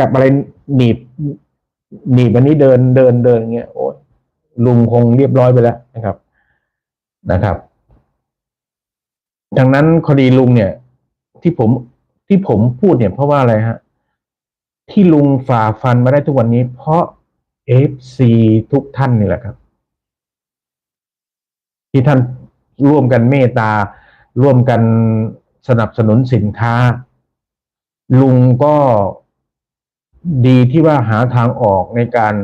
กับอะไรหนีบหนีบอันนี้เดินเดินเดินอย่างเงี้ยโอ้ยลุงคงเรียบร้อยไปแล้วนะครับนะครับดังนั้นคดีลุงเนี่ย ที่ผมที่ผมพูดเนี่ยเพราะว่าอะไรฮะ ที่ลุงฝ่าฟันมาได้ทุกวันนี้ เพราะเอฟซีทุกท่านนี่แหละครับ ที่ท่านร่วมกันเมตตา ร่วมกันสนับสนุนสินค้า ลุงก็ ดีที่ว่าหาทางออกในการ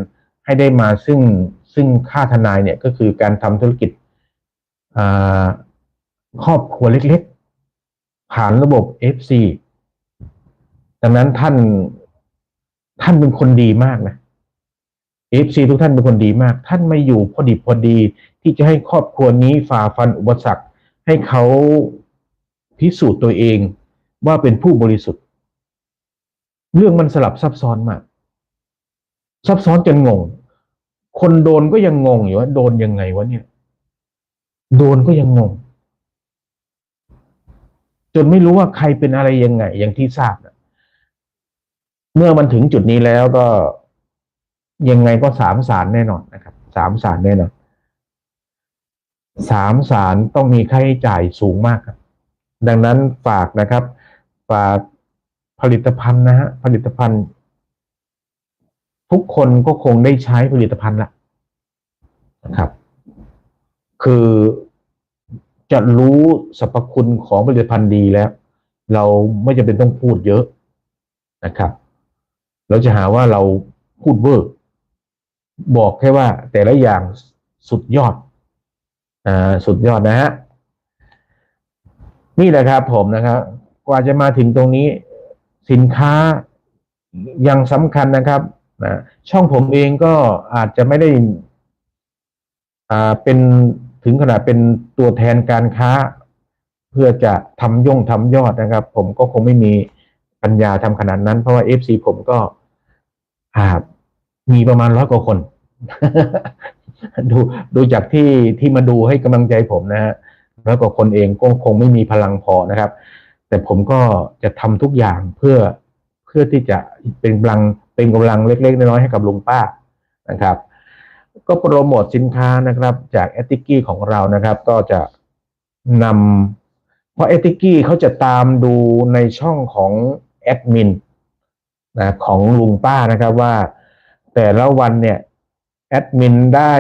ให้ได้มาซึ่งซึ่งค่าทนายเนี่ยก็คือการทำธุรกิจครอบครัวเล็กๆ ผ่านระบบ FC ดังนั้นท่านท่านเป็นคนดีมากนะ FC ทุกท่านเป็นคนดีมาก ท่านไม่อยู่พอดีพอดี ที่จะให้ครอบครัวนี้ฝ่าฟันอุปสรรค ให้เขาพิสูจน์ตัวเองว่าเป็นผู้บริสุทธิ์ เรื่องมันสลับซับซ้อนมาก ซับซ้อนจนงง คนโดนก็ยังงงอยู่ว่าโดนยังไงวะเนี่ย โดนก็ยังงง จนไม่รู้ว่าใครเป็นอะไรยังไง อย่างที่ทราบนะเมื่อมันถึงจุดนี้แล้วก็ยังไงก็สามสารแน่นอนนะครับ สามสารแน่นอนสามสารต้องมีค่าใช้จ่ายสูงมากครับ ดังนั้นฝากนะครับ ฝาก ผลิตภัณฑ์นะฮะผลิตภัณฑ์ ทุกคนก็คงได้ใช้ผลิตภัณฑ์ละนะครับ คือจะรู้สรรพคุณของผลิตภัณฑ์ดีแล้ว เราไม่จำเป็นต้องพูดเยอะนะครับ เราจะหาว่าเราพูดเวอร์บอกแค่ว่าแต่ละอย่างสุดยอดอ่าสุดยอดนะฮะนี่แหละครับผมนะครับ กว่าจะมาถึงตรงนี้ สินค้ายังสำคัญนะครับนะช่องผมเองก็อาจจะไม่ได้อ่าเป็นถึงขนาดเป็นตัวแทนการค้า เพื่อจะทำย่งทำยอดนะครับ ผมก็คงไม่มีปัญญาทำขนาดนั้น เพราะว่า FC ผมก็อามีประมาณร้อยกว่าคน ดูดูจากที่ที่มาดูให้กำลังใจผมนะฮะร้อยกว่าคนเองก็คงไม่มีพลังพอนะครับ แต่ผมก็จะทำทุกอย่างเพื่อเพื่อที่จะเป็นกำลังเป็นกำลังเล็กๆน้อยๆให้กับลุงป้านะครับ ก็โปรโมทสินค้านะครับ จากแอตติกี้ของเรานะครับ ก็จะนำเพราะแอตติกี้เขาจะตามดูในช่องของแอดมินนะของลุงป้านะครับว่าแต่ละวันเนี่ยแอดมินได้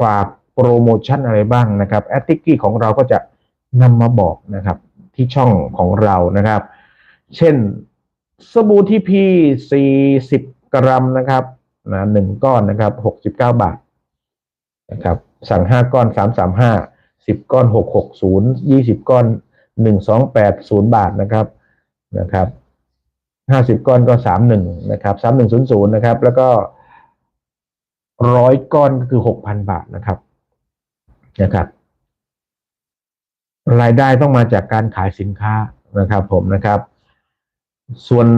ฝากโปรโมชั่นอะไรบ้างนะครับแอตติกี้ของเราก็จะนำมาบอกนะครับ ที่ช่องของเรานะครับ เช่นสบู่ที่พี่40 กรัมนะครับนะหนึ่งก้อนนะครับ69 บาทนะครับสั่ง 5 ก้อน 335 10 ก้อน 660 20 ก้อน 1280 บาทนะครับนะครับ 50 ก้อนก็ 31 นะครับ 3100 นะครับ แล้วก็ร้อยก้อนก็คือ 6,000 บาทนะครับนะครับ รายได้ต้องมาจากการขายสินค้านะครับ ผมนะครับ ส่วน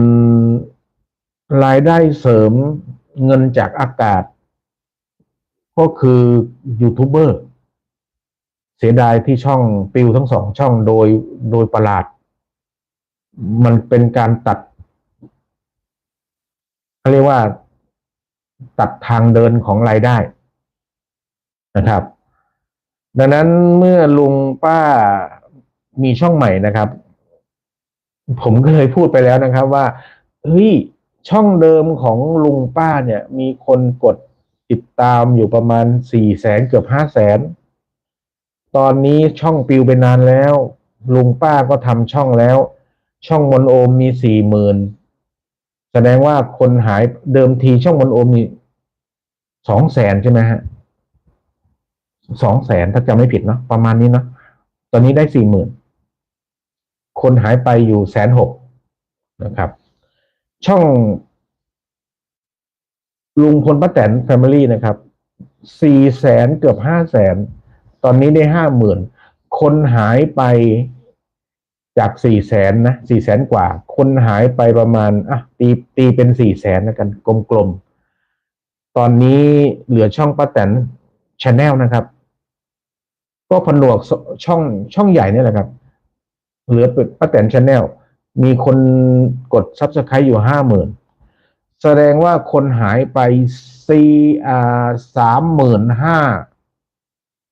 รายได้เสริมเงินจากอากาศ ก็คือยูทูบเบอร์เสียดายที่ช่องปิวทั้งสองช่องโดยโดยประหลาด มันเป็นการตัดเขาเรียกว่าตัดทางเดินของรายได้นะครับ ดังนั้นเมื่อลุงป้ามีช่องใหม่นะครับ ผมก็เคยพูดไปแล้วนะครับว่าเฮ้ยช่องเดิมของลุงป้าเนี่ย มีคนกดติดตามอยู่ประมาณสี่แสนเกือบห้าแสนตอนนี้ช่องปิวไปนานแล้ว ลุงป้าก็ทำช่องแล้ว ช่องมนโอมมีสี่หมื่นแสดงว่าคนหายเดิมทีช่องมนโอมมีสองแสนใช่ไหมฮะ สองแสนถ้าจำไม่ผิดเนาะประมาณนี้เนาะตอนนี้ได้สี่หมื่นคนหายไปอยู่แสนหกนะครับ ช่องลุงพลป้าแตนแฟมิลี่นะครับสี่แสนเกือบห้าแสนตอนนี้ได้ห้าหมื่นคนหายไปจากสี่แสนนะสี่แสนกว่า คนหายไปประมาณอะตีตีเป็นสี่แสนนะกัน กลมๆ ตอนนี้เหลือช่องป้าแตนชาแนลนะครับ ก็ผนวกช่องช่องใหญ่นี่แหละครับ เหลือป้าแตนชาแนลมีคนกด subscribe อยู่ห้าหมื่นแสดงว่าคนหายไปสี่อ่าสามหมื่นห้า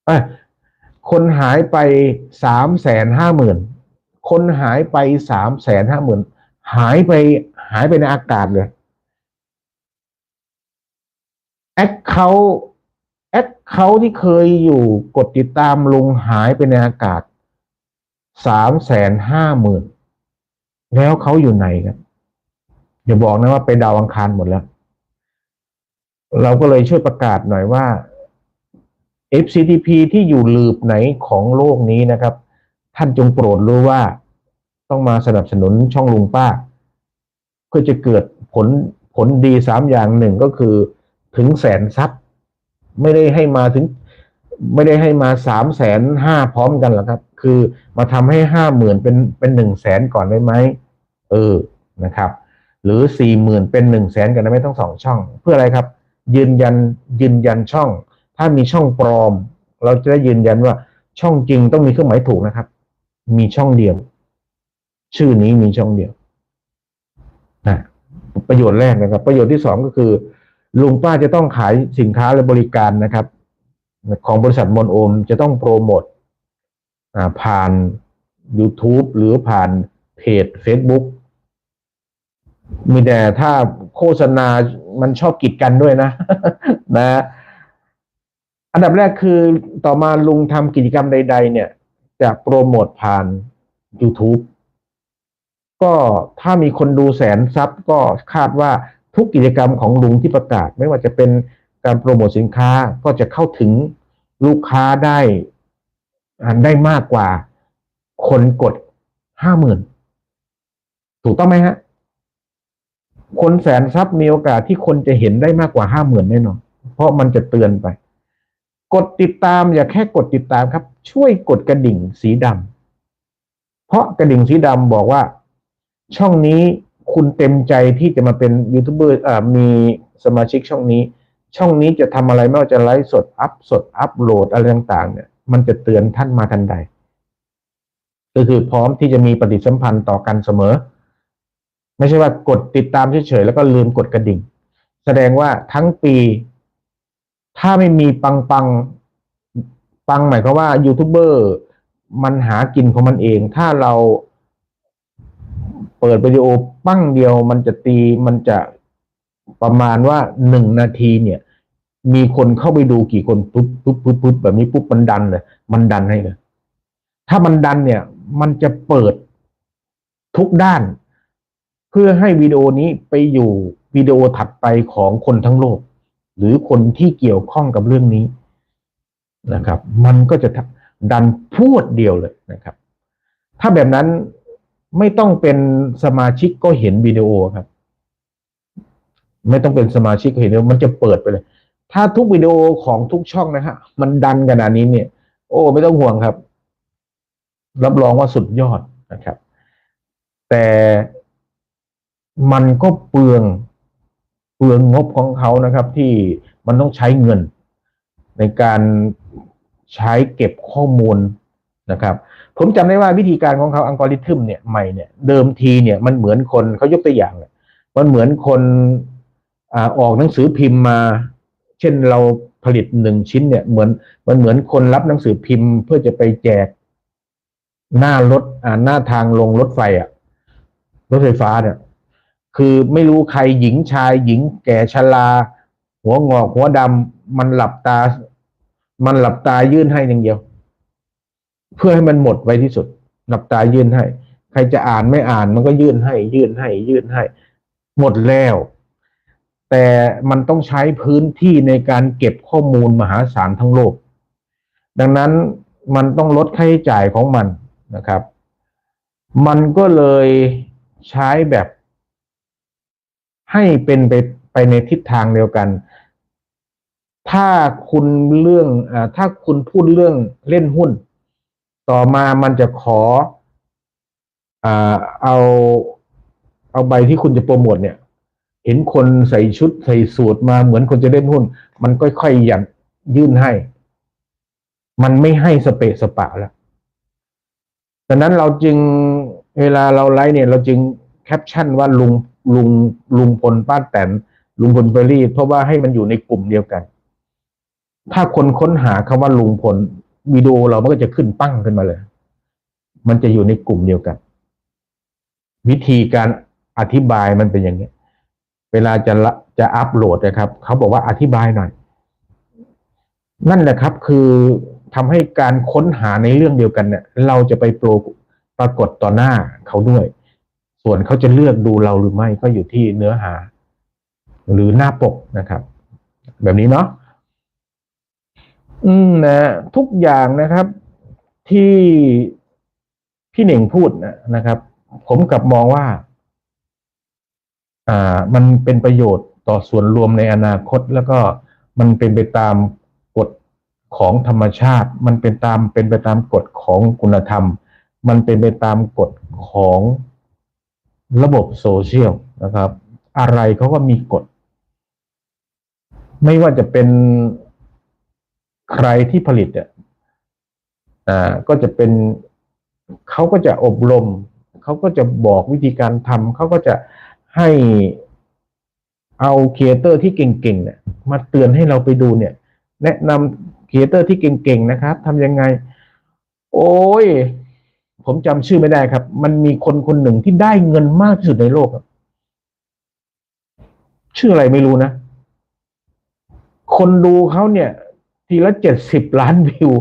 เอ้ยคนหายไปสามแสนห้าหมื่นคนหายไปสามแสนห้าหมื่นหายไปหายไปในอากาศเลยแอคเขา แอคเขาที่เคยอยู่กดติดตามลุงหายไปในอากาศสามแสนห้าหมื่นแล้วเขาอยู่ไหนครับอย่าบอกนะว่าไปดาวอังคารหมดแล้ว เราก็เลยช่วยประกาศหน่อยว่า FCTP ที่อยู่ลืบไหนของโลกนี้นะครับ ท่านจงโปรดรู้ว่าต้องมาสนับสนุนช่องลุงป้า เพื่อจะเกิดผลผลดีสามอย่างหนึ่งก็คือถึงแสนทรัพย์ ไม่ได้ให้มาถึง ไม่ได้ให้มาสามแสนห้าพร้อมกันหรอกครับ คือมาทำให้ห้าหมื่นเป็นเป็นหนึ่งแสนก่อนได้ไหมเออนะครับ หรือสี่หมื่นเป็นหนึ่งแสนกันได้ไหมทั้งสองช่อง เพื่ออะไรครับ ยืนยันยืนยันช่อง ถ้ามีช่องปลอม เราจะได้ยืนยันว่าช่องจริงต้องมีเครื่องหมายถูกนะครับ มีช่องเดียว ชื่อนี้มีช่องเดียวนะประโยชน์แรกนะครับ ประโยชน์ที่สองก็คือ ลุงป้าจะต้องขายสินค้าและบริการนะครับ ของบริษัทมนโอมจะต้องโปรโมทผ่าน YouTube หรือผ่านเพจ Facebook มีแต่ถ้าโฆษณามันชอบกีดกันด้วยนะ นะ อันดับแรกคือต่อมาลุงทำกิจกรรมใด ๆ เนี่ย จะโปรโมทผ่าน YouTube ก็ถ้ามีคนดูแสนซับก็คาดว่า ทุกกิจกรรมของลุงที่ประกาศ ไม่ว่าจะเป็นการโปรโมทสินค้าก็จะเข้าถึงลูกค้าได้ได้มากกว่าคนกดห้าหมื่นถูกต้องไหมฮะ คนแสนซับมีโอกาสที่คนจะเห็นได้มากกว่าห้าหมื่นแน่นอน เพราะมันจะเตือนไป กดติดตามอย่าแค่กดติดตามครับ ช่วยกดกระดิ่งสีดำเพราะกระดิ่งสีดำบอกว่า ช่องนี้ คุณเต็มใจที่จะมาเป็นยูทูบเบอร์อ่ามีสมาชิกช่องนี้ ช่องนี้จะทำอะไรไม่ว่าจะไลฟ์สดอัพสดอัพโหลดอะไรต่างๆ เนี่ย มันจะเตือนท่านมาทันใด ก็คือพร้อมที่จะมีปฏิสัมพันธ์ต่อกันเสมอ ไม่ใช่ว่ากดติดตามเฉยๆแล้วก็ลืมกดกระดิ่ง แสดงว่าทั้งปี ถ้าไม่มีปังปังปังหมายความว่ายูทูบเบอร์มันหากินของมันเอง ถ้าเรา เปิดวิดีโอปั้งเดียวมันจะตีมันจะประมาณว่าหนึ่งนาทีเนี่ย มีคนเข้าไปดูกี่คนปุ๊บปุ๊บปุ๊บปุ๊บแบบนี้ปุ๊บมันดันเลยมันดันให้เลยถ้ามันดันเนี่ย มันจะเปิดทุกด้าน เพื่อให้วิดีโอนี้ไปอยู่วิดีโอถัดไปของคนทั้งโลก หรือคนที่เกี่ยวข้องกับเรื่องนี้นะครับ มันก็จะดันพูดเดียวเลยนะครับ ถ้าแบบนั้น ไม่ต้องเป็นสมาชิกก็เห็นวิดีโอครับ ไม่ต้องเป็นสมาชิกก็เห็นวิดีโอมันจะเปิดไปเลย ถ้าทุกวิดีโอของทุกช่องนะฮะ มันดันขนาดนี้เนี่ย โอ้ไม่ต้องห่วงครับ รับรองว่าสุดยอดนะครับ แต่มันก็เปลืองเปลืองงบของเขานะครับ ที่มันต้องใช้เงิน ในการใช้เก็บข้อมูลนะครับ ผมจำได้ว่าวิธีการของเขาอัลกอริทึมเนี่ยใหม่เนี่ยเดิมทีเนี่ยมันเหมือนคนเขายกตัวอย่างเนี่ยมันเหมือนคนอ่าออกหนังสือพิมพ์มา เช่นเราผลิตหนึ่งชิ้นเนี่ยเหมือนมันเหมือนคนรับหนังสือพิมพ์ เพื่อจะไปแจกหน้ารถอ่าหน้าทางลงรถไฟอะรถไฟฟ้าเนี่ย คือไม่รู้ใครหญิงชายหญิงแก่ชราหัวงอกหัวดำมันหลับตา มันหลับตายื่นให้อย่างเดียว เพื่อให้มันหมดไวที่สุดหลับตายื่นให้ ใครจะอ่านไม่อ่านมันก็ยื่นให้ ยื่นให้ ยื่นให้ หมดแล้ว แต่มันต้องใช้พื้นที่ในการเก็บข้อมูลมหาศาลทั้งโลก ดังนั้นมันต้องลดค่าใช้จ่ายของมันนะครับ มันก็เลยใช้แบบ ให้เป็นไปไปในทิศทางเดียวกัน ถ้าคุณเรื่องอถ้าคุณพูดเรื่องเล่นหุ้น ต่อมามันจะขออ่าเอาเอาใบที่คุณจะโปรโมทเนี่ย เห็นคนใส่ชุดใส่สูตรมาเหมือนคนจะเล่นหุ้น มันค่อยๆอย่างยื่นให้ มันไม่ให้สเปะสปะแล้วดังนั้นเราจึงเวลาเราไลฟ์เนี่ย เราจึงแคปชั่นว่าลุงลุงลุงพลป้าแตนลุงพลเบอรี่ เพราะว่าให้มันอยู่ในกลุ่มเดียวกัน ถ้าคนค้นหาคำว่าลุงพล วิดีโอเรามันก็จะขึ้นปั้งขึ้นมาเลย มันจะอยู่ในกลุ่มเดียวกัน วิธีการอธิบายมันเป็นอย่างนี้ เวลาจะละจะอัปโหลดนะครับ เขาบอกว่าอธิบายหน่อย นั่นแหละครับ คือทำให้การค้นหาในเรื่องเดียวกันเนี่ย เราจะไปโปรปรากฏต่อหน้าเขาด้วย ส่วนเขาจะเลือกดูเราหรือไม่ก็อยู่ที่เนื้อหา หรือหน้าปกนะครับ แบบนี้เนาะ อืมนะทุกอย่างนะครับ ที่พี่เหน่งพูดนะนะครับ ผมกลับมองว่า อ่า มันเป็นประโยชน์ต่อส่วนรวมในอนาคต แล้วก็มันเป็นไปตามกฎของธรรมชาติ มันเป็นตามเป็นไปตามกฎของคุณธรรม มันเป็นไปตามกฎของระบบโซเชียลนะครับ อะไรเขาก็มีกฎ ไม่ว่าจะเป็น ใครที่ผลิตอะอ่าก็จะเป็นเขาก็จะอบรมเขาก็จะบอกวิธีการทำเขาก็จะให้เอาครีเอเตอร์ที่เก่งๆเนี่ยมาเตือนให้เราไปดูเนี่ย แนะนำครีเอเตอร์ที่เก่งๆนะครับทำยังไง โอ้ย ผมจำชื่อไม่ได้ครับ มันมีคนคนหนึ่งที่ได้เงินมากที่สุดในโลกครับ ชื่ออะไรไม่รู้นะ คนดูเขาเนี่ย ทีละเจ็ดสิบล้านวิว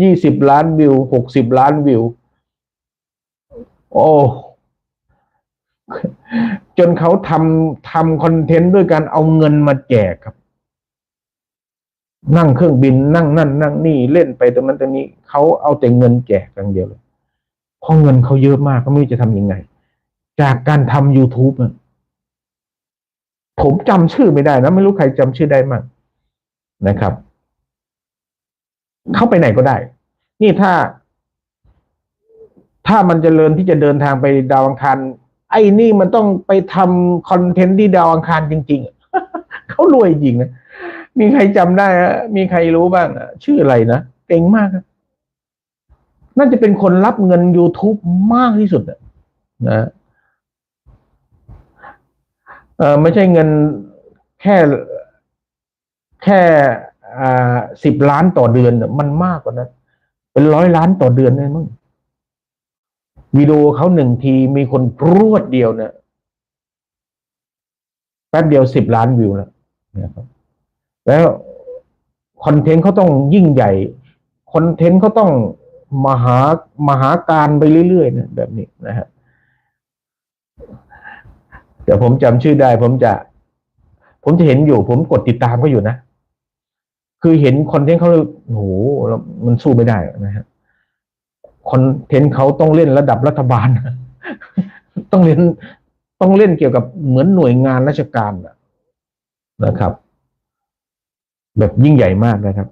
ยี่สิบล้านวิวหกสิบล้านวิว โอ้จนเขาทำทำคอนเทนต์ด้วยการเอาเงินมาแจกครับ นั่งเครื่องบินนั่งนั่น นั่งนี่เล่นไปตรงนั้นตรงนี้เขาเอาแต่เงินแจกอย่างเดียวเลยเพราะเงินเขาเยอะมากก็ไม่รู้จะทำยังไง จากการทำ YouTube ผมจำชื่อไม่ได้นะ ไม่รู้ใครจำชื่อได้มากนะครับ เข้าไปไหนก็ได้ นี่ถ้า ถ้ามันจเจริญที่จะเดินทางไปดาวอังคารไอ้นี่มันต้องไปทำคอนเทนต์ที่ดาวอังคารจริง ๆ เขารวยจริงนะ มีใครจำได้ะมีใครรู้บ้าง ชื่ออะไรนะเก่งมากน่าจะเป็นคนรับเงิน YouTube มากที่สุดนะเออไม่ใช่เงินแค่แค่ สิบล้านต่อเดือนมันมากกว่านั้น เป็นร้อยล้านต่อเดือนเลยมั้งวิดีโอเขาหนึ่งทีมีคนรวดเดียวเนี่ยแป๊บเดียวสิบล้านวิวแล้วนะครับ แล้วคอนเทนต์เขาต้องยิ่งใหญ่คอนเทนต์เขาต้องมหามหาการไปเรื่อยๆนะแบบนี้นะฮะเดี๋ยวผมจำชื่อได้ ผมจะ ผมจะเห็นอยู่ ผมกดติดตามเขาอยู่นะ คือเห็นคอนเทนต์เขาเลยโอ้โหมันสู้ไม่ได้นะฮะคอนเทนต์เขาต้องเล่นระดับรัฐบาล ต้องเล่นต้องเล่นเกี่ยวกับเหมือนหน่วยงานราชการนะครับ แบบยิ่งใหญ่มากนะครับ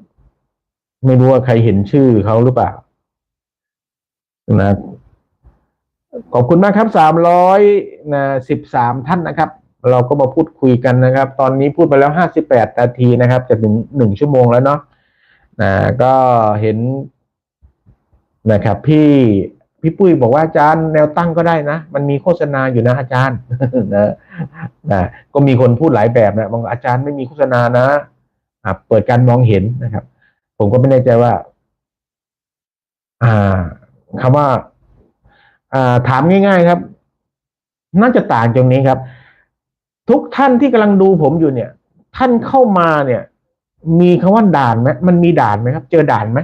ไม่รู้ว่าใครเห็นชื่อเขาหรือเปล่านะขอบคุณมากครับสามร้อยนะสิบสามท่านนะครับ เราก็มาพูดคุยกันนะครับ ตอนนี้พูดไปแล้วห้าสิบแปดนาทีนะครับ จะถึงหนึ่งชั่วโมงแล้วเนาะนะก็เห็นนะครับ พี่พี่ปุ้ยบอกว่าอาจารย์แนวตั้งก็ได้นะ มันมีโฆษณาอยู่นะอาจารย์นะนะก็มีคนพูดหลายแบบนะบางอาจารย์ไม่มีโฆษณานะเปิดการมองเห็นนะครับ ผมก็ไม่แน่ใจว่า อ่าคำว่า ถามง่าย ๆ ครับ น่าจะต่างตรงนี้ครับ ทุกท่านที่กำลังดูผมอยู่เนี่ย ท่านเข้ามาเนี่ย มีคำว่าด่านไหมมันมีด่านไหมครับ เจอด่านไหม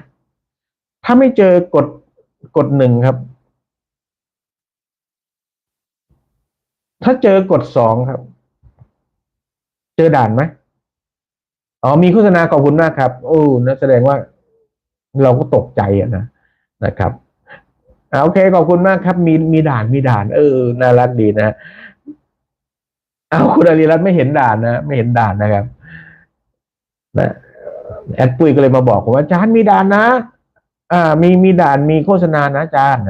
ถ้าไม่เจอกดกดหนึ่งครับ ถ้าเจอกดสองครับ เจอด่านไหมอ๋อมีโฆษณาขอบคุณมากครับ โอ้นะแสดงว่าเราก็ตกใจอะนะนะครับโอเคขอบคุณมากครับ มีมีด่านมีด่าน เออน่ารักดีนะ เอาคุณอารีรัตน์ไม่เห็นด่านนะไม่เห็นด่านนะครับนะแอดปุ้ยก็เลยมาบอกผมว่าอาจารย์มีด่านนะ อ่า มีมีด่านมีโฆษณานะอาจารย์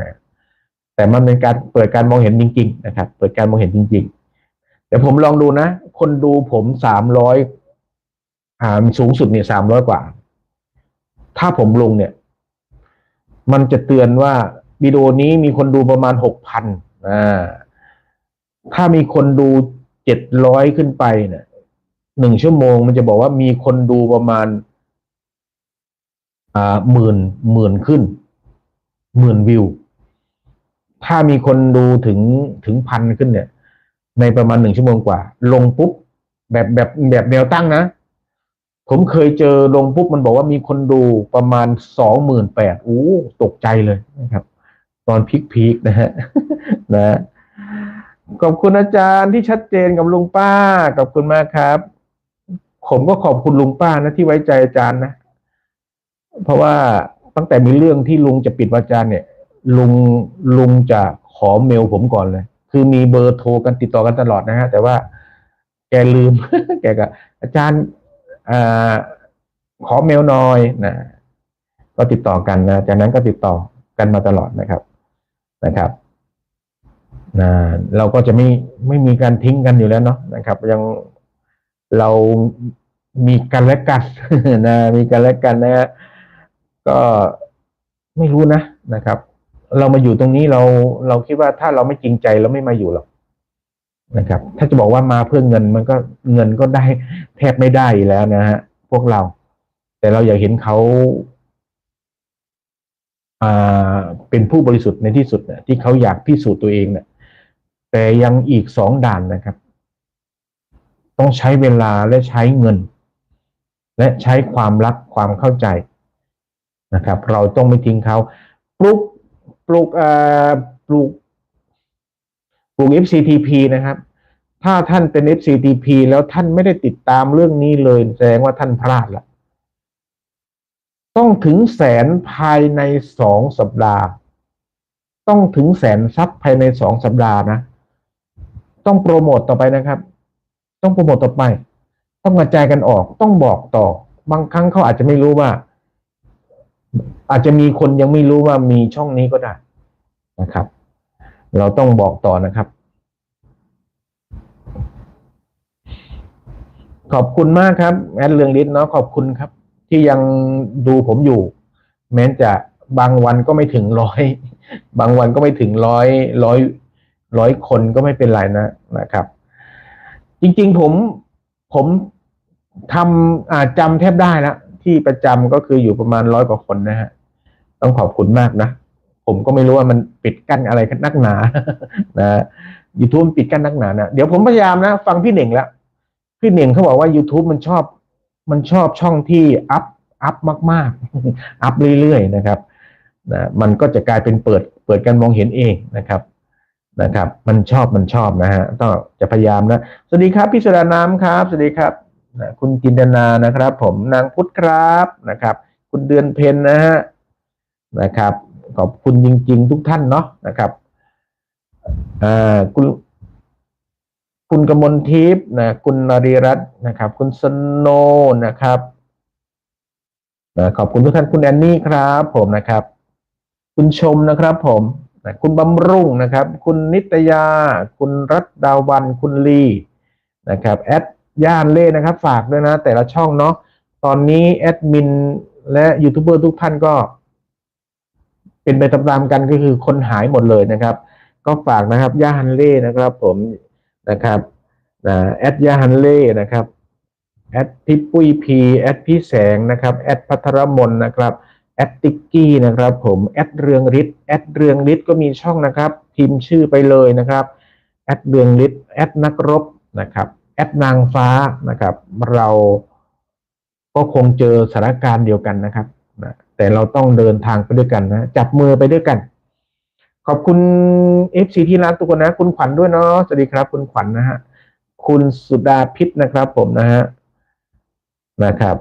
แต่มันเป็นการเปิดการมองเห็นจริง ๆ นะครับ เปิดการมองเห็นจริงๆเดี๋ยวผมลองดูนะ คนดูผมสามร้อยอ่าสูงสุดเนี่ยสามร้อยกว่า ถ้าผมลงเนี่ย มันจะเตือนว่าวิดีโอนี้มีคนดูประมาณหกพันอ่าถ้ามีคนดู เจ็ดร้อยขึ้นไปเนี่ยหนึ่งชั่วโมงมันจะบอกว่ามีคนดูประมาณอ่าหมื่นหมื่นขึ้นหมื่นวิว ถ้ามีคนดูถึงถึงพันขึ้นเนี่ย ในประมาณหนึ่งชั่วโมงกว่า ลงปุ๊บ แบบแบบแบบแนวตั้งนะ ผมเคยเจอลงปุ๊บมันบอกว่ามีคนดูประมาณสองหมื่นแปดอู้ตกใจเลยนะครับ ตอนพีคพีคๆนะฮะนะ ขอบคุณอาจารย์ที่ชัดเจนกับลุงป้า ขอบคุณมากครับ ผมก็ขอบคุณลุงป้านะที่ไว้ใจอาจารย์นะ เพราะว่าตั้งแต่มีเรื่องที่ลุงจะปิดวาจาเนี่ย ลุงลุงจะขอเมลผมก่อนเลย คือมีเบอร์โทรกันติดต่อกันตลอดนะฮะ แต่ว่าแกลืม แกก็อาจารย์อ่าขอเมลหน่อยนะ ก็ติดต่อกันนะ จากนั้นก็ติดต่อกันมาตลอดนะครับ นะครับ นะเราก็จะไม่ไม่มีการทิ้งกันอยู่แล้วเนาะนะครับ ยังเรามีกันและกันนะมีกันและกันนะ ก็ไม่รู้นะนะครับ เรามาอยู่ตรงนี้เราเราคิดว่าถ้าเราไม่จริงใจเราไม่มาอยู่หรอกนะครับ ถ้าจะบอกว่ามาเพื่อเงินมันก็เงินก็ได้แทบไม่ได้แล้วนะฮะพวกเรา แต่เราอยากเห็นเขาอ่าเป็นผู้บริสุทธิ์ในที่สุดเนี่ยที่เขาอยากพิสูจน์ตัวเองเนี่ย แต่ยังอีกสองด่านนะครับ ต้องใช้เวลาและใช้เงิน และใช้ความรักความเข้าใจนะครับ เราต้องไม่ทิ้งเขาปลุกปลุกเอ่อปลุกปลุก FCTP นะครับ ถ้าท่านเป็น FCTP แล้วท่านไม่ได้ติดตามเรื่องนี้เลย แสดงว่าท่านพลาดละต้องถึงแสนภายในสองสัปดาห์ ต้องถึงแสนซับภายในสองสัปดาห์นะ ต้องโปรโมตต่อไปนะครับ ต้องโปรโมตต่อไป ต้องกระจายกันออก ต้องบอกต่อ บางครั้งเขาอาจจะไม่รู้ว่า อาจจะมีคนยังไม่รู้ว่ามีช่องนี้ก็ได้นะครับ เราต้องบอกต่อนะครับ ขอบคุณมากครับแอดเรืองฤทธิ์เนาะขอบคุณครับ ที่ยังดูผมอยู่ แม้จะบางวันก็ไม่ถึงร้อย บางวันก็ไม่ถึงร้อยร้อย ร้อยคนก็ไม่เป็นไรนะนะครับ จริงๆผมผมทำอาจำแทบได้แล้วที่ประจำก็คืออยู่ประมาณร้อยกว่าคนนะฮะต้องขอบคุณมากนะ ผมก็ไม่รู้ว่ามันปิดกั้นอะไรกันนักหนานะยูทูบปิดกั้นนักหนานะเดี๋ยวผมพยายามนะ ฟังพี่เหน่งแล้ว พี่เหน่งเขาบอกว่า YouTube มันชอบ มันชอบช่องที่อัพอัพมากๆ อัพเรื่อยๆนะครับนะมันก็จะกลายเป็นเปิดเปิดการมองเห็นเองนะครับ นะครับ มันชอบมันชอบนะฮะต้องจะพยายามนะสวัสดีครับพี่สุดาน้ำครับสวัสดีครับนะคุณจินตนานะครับ ผมนางพุทธครับนะครับ คุณเดือนเพ็ญนะฮะนะครับ ขอบคุณจริง ๆ ทุกท่านเนาะนะครับอ่าคุณคุณกมลทิพย์นะคุณนารีรัตน์นะครับ คุณสโนนะครับนะขอบคุณทุกท่านคุณแอนนี่ครับ ผมนะครับ คุณชมนะครับ ผม นะคุณบำรุงนะครับ คุณนิตยา คุณรัตดาวัน คุณลีนะครับแอดย่านเล่นะครับ ฝากด้วยนะ แต่ละช่องเนาะตอนนี้แอดมินและยูทูบเบอร์ทุกท่านก็ เป็นไปตามๆกันก็คือคนหายหมดเลยนะครับ ก็ฝากนะครับย่าฮันเล่นะครับ ผมนะครับนะแอดย่าฮันเล่นะครับแอดพี่ปุ้ยพีแอดพี่แสงนะครับแอดพัทรมนนะครับ แอดติกกี้นะครับผมแอดเรืองฤทธิ์แอดเรืองฤทธิ์ก็มีช่องนะครับ พิมพ์ชื่อไปเลยนะครับแอดเรืองฤทธิ์แอดนักรบนะครับแอดนางฟ้านะครับ เราก็คงเจอสถานการณ์เดียวกันนะครับนะแต่เราต้องเดินทางไปด้วยกันนะจับมือไปด้วยกัน ขอบคุณเอฟซีที่รักทุกคนนะ คุณขวัญด้วยเนาะสวัสดีครับ คุณขวัญนะฮะคุณสุดาพิษนะครับ ผมนะฮะนะครับ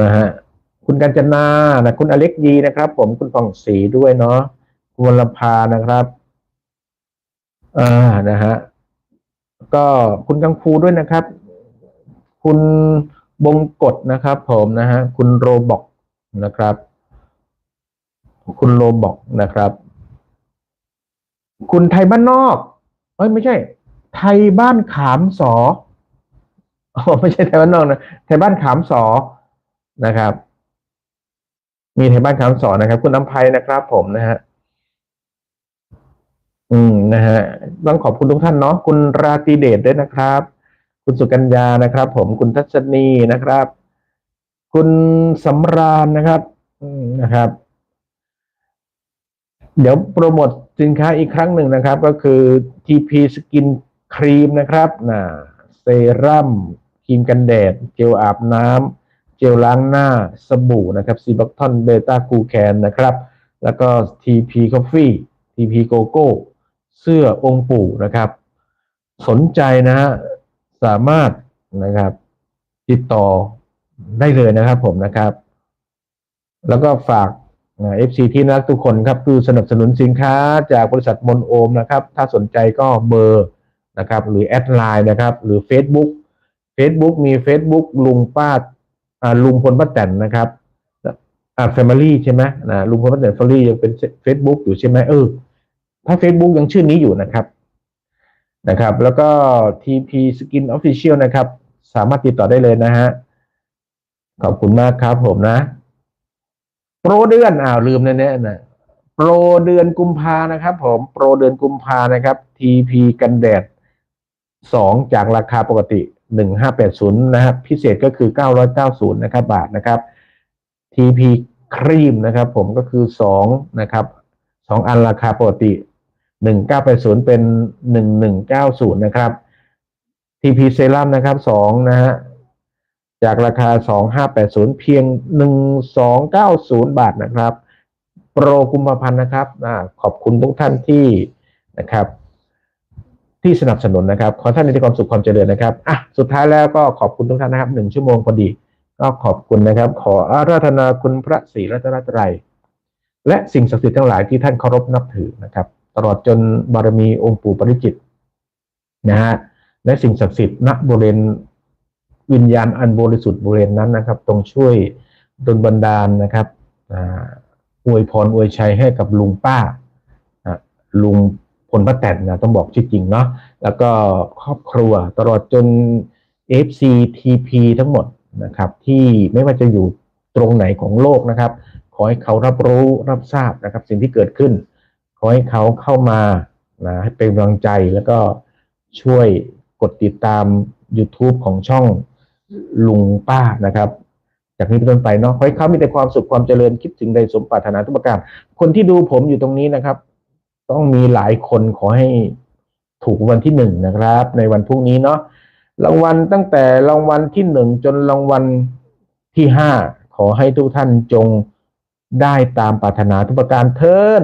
นะฮะคุณกัญจนานะคุณอเล็กยีนะครับ ผมคุณฟองศรีด้วยเนาะคุณวรภานะครับอ่านะฮะก็คุณกังฟูด้วยนะครับ คุณบงกฎนะครับ ผมนะฮะคุณโรบอกนะครับ คุณโรบอกนะครับ คุณไทยบ้านนอกเอ้ยไม่ใช่ ไทยบ้านขามสออ๋อไม่ใช่ไทยบ้านนอกนะไทยบ้านขามสอ นะครับ มีไทยบ้านคำสอนนะครับ คุณน้ำภัยนะครับผมนะฮะอืมนะฮะต้องขอบคุณทุกท่านเนาะคุณราตีเดชด้วยนะครับ คุณสุกัญญานะครับ ผมคุณทัศนีนะครับ คุณสำราญนะครับอืมนะครับ เดี๋ยวโปรโมทสินค้าอีกครั้งหนึ่งนะครับ ก็คือ TP Skin Cream นะครับนะเซรั่มครีมกันแดด เจลอาบน้ำ จลล้างหน้าสบู่นะครับซีบัคทอนเบต้ากูแคนนะครับ แล้วก็ TP Coffee TP Coco เสื้อองค์ปู่นะครับ สนใจนะฮะสามารถนะครับติดต่อได้เลยนะครับผมนะครับ แล้วก็ฝากเอฟซีที่นักทุกคนครับคือสนับสนุนสินค้าจากบริษัทมนโอมนะครับ ถ้าสนใจก็เบอร์นะครับ หรือแอดไลน์นะครับ หรือ Facebook Facebook มี Facebook ลุงป้า ลุงพลป้าแตนนะครับอ่าแฟมิลี่ใช่ไหมนะลุงพลป้าแตนแฟมิลี่ยังเป็น Facebook อยู่ใช่ไหมเออถ้า Facebook ยังชื่อนี้อยู่นะครับนะครับ แล้วก็ TP Skin Official นะครับ สามารถติดต่อได้เลยนะฮะ ขอบคุณมากครับผมนะ โปรเดือนอ้าวลืมแน่ๆนะโปรเดือนกุมภานะครับผม โปรเดือนกุมภานะครับ TP กันแดดสองจากราคาปกติ หนึ่งห้าแปดศูนย์นะครับ พิเศษก็คือเก้าร้อยเก้าศูนย์นะครับ บาทนะครับ TP ครีมนะครับ ผมก็คือสองนะครับสองอันราคาปกติหนึ่งเก้าแปดศูนย์เป็นหนึ่งหนึ่งเก้าศูนย์นะครับ TP เซรั่มนะครับสองนะฮะ จากราคา 2580 เพียง 1290 บาทนะครับ โปรกุมภาพันธ์นะครับอขอบคุณทุกท่านที่นะครับ ที่สนับสนุนนะครับ ขอท่านมีความสุขความเจริญนะครับอะสุดท้ายแล้วก็ขอบคุณทุกท่านนะครับหนึ่งชั่วโมงพอดี ก็ขอบคุณนะครับ ขออาราธนาคุณพระศรีรัตนตรัยและสิ่งศักดิ์สิทธิ์ทั้งหลายที่ท่านเคารพนับถือนะครับ ตลอดจนบารมีองค์ปู่ปริจิตนะฮะและสิ่งศักดิ์สิทธิ์ณบริเวณวิญญาณอันบริสุทธิ์บริเวณนั้นนะครับตรงช่วยดลบันดาลนะครับอ่าอวยพรอวยชัยให้กับลุงป้าลุง พลป้าแตนนะต้องบอกชื่อจริงเนาะแล้วก็ครอบครัวตลอดจน FCTP ทั้งหมดนะครับ ที่ไม่ว่าจะอยู่ตรงไหนของโลกนะครับ ขอให้เขารับรู้รับทราบนะครับ สิ่งที่เกิดขึ้น ขอให้เขาเข้ามานะให้เป็นกำลังใจแล้วก็ช่วยกดติดตาม YouTube ของช่องลุงป้านะครับ จากนี้เป็นต้นไปเนาะขอให้เขามีแต่ความสุขความเจริญคิดถึงใดสมปรารถนาทุกประการคนที่ดูผมอยู่ตรงนี้นะครับ ต้องมีหลายคนขอให้ถูกวันที่หนึ่งนะครับ ในวันพรุ่งนี้เนาะรางวัลตั้งแต่รางวัลที่หนึ่งจนรางวัลที่ห้าขอให้ทุกท่านจงได้ตามปรารถนาทุกประการเทิน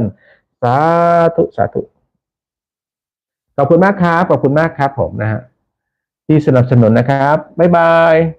สาธุสาธุขอบคุณมากครับขอบคุณมากครับผมนะฮะที่สนับสนุนนะครับ บ๊ายบาย